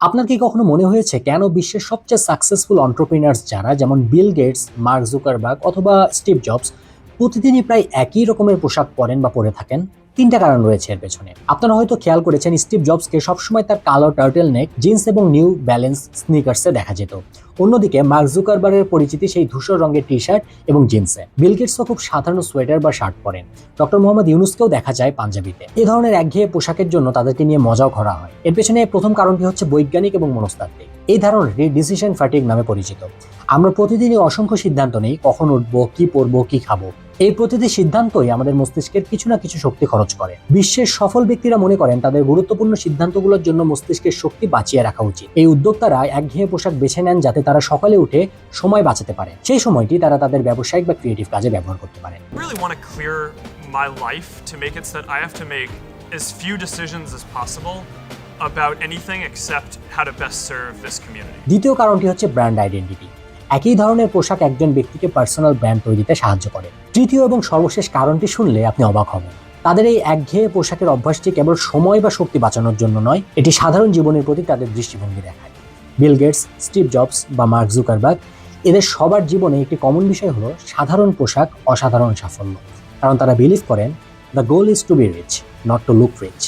আপনার কি কখনো মনে হয়েছে কেন বিশ্বের সবচেয়ে সাকসেসফুল অন্টারপ্রিনার্স যারা, যেমন বিল গেটস মার্ক জুকারবার্গ অথবা স্টিভ জবস প্রতিদিনই প্রায় একই রকমের পোশাক পরেন বা পরে থাকেন? তিনটা কারণ রয়েছে এর পেছনে। আপনারা হয়তো খেয়াল করেছেন, স্টিভ জবসকে সবসময় তার কালো টার্টেল নেক জিন্স এবং নিউ ব্যালেন্স স্নিকার্সে দেখা যেত। অন্যদিকে, মার্ক জুকারবার্গের পরিচিতি সেই ধূসর রঙের টি শার্ট এবং জিন্সে। বিল খুব সাধারণ সোয়েটার বা শার্ট পরেন। ডক্টর মোহাম্মদ ইউনুসকেও দেখা যায় পাঞ্জাবিতে। এই ধরনের একঘেয়ে পোশাকের জন্য তাদেরকে নিয়ে মজাও করা হয়। এর পেছনে প্রথম কারণটি হচ্ছে বৈজ্ঞানিক এবং মনস্তাত্ত্বিক। এই ধারণাটি ডিসিশন ফ্যাটিক নামে পরিচিত। আমরা প্রতিদিনই অসংখ্য সিদ্ধান্ত নেই কখন উঠবো, কি পরবো, কি খাব। এই প্রতিটি সিদ্ধান্তই আমাদের মস্তিষ্কের কিছু না কিছু শক্তি খরচ করে। বিশ্বের সফল ব্যক্তিরা মনে করেন তাদের গুরুত্বপূর্ণ সিদ্ধান্তগুলোর জন্য মস্তিষ্কের শক্তি বাঁচিয়ে রাখা উচিত। এই উদ্যোক্তারা একঘেয়ে পোশাক বেছে নেন যাতে তারা সকালে উঠে সময় বাঁচাতে পারে। সেই সময়টি তারা তাদের ব্যবসায়িক বা ক্রিয়েটিভ কাজে ব্যবহার করতে পারে। Really want to clear my life to make it so that I have to make as few decisions as possible about anything except how to best serve this community. দ্বিতীয় কারণটি হচ্ছে ব্র্যান্ড আইডেন্টিটি একই ধরনের পোশাক একজন ব্যক্তিকে personal brand তৈরিতে সাহায্য করে। তৃতীয় এবং সর্বশেষ কারণটি শুনলে আপনি অবাক হবেন। তাদের এই একঘেয়ে পোশাকের অভ্যাসটি কেবল সময় বা শক্তি বাঁচানোর জন্য নয়, এটি সাধারণ জীবনের প্রতি তাদের দৃষ্টিভঙ্গি দেখায়। বিল গেটস, স্টিভ জবস বা মার্ক জুকারবার্গ এদের সবার জীবনে একটি কমন বিষয় হলো সাধারণ পোশাক অসাধারণ সাফল্য। কারণ তারা বিলিভ করেন the goal is to be rich not to look rich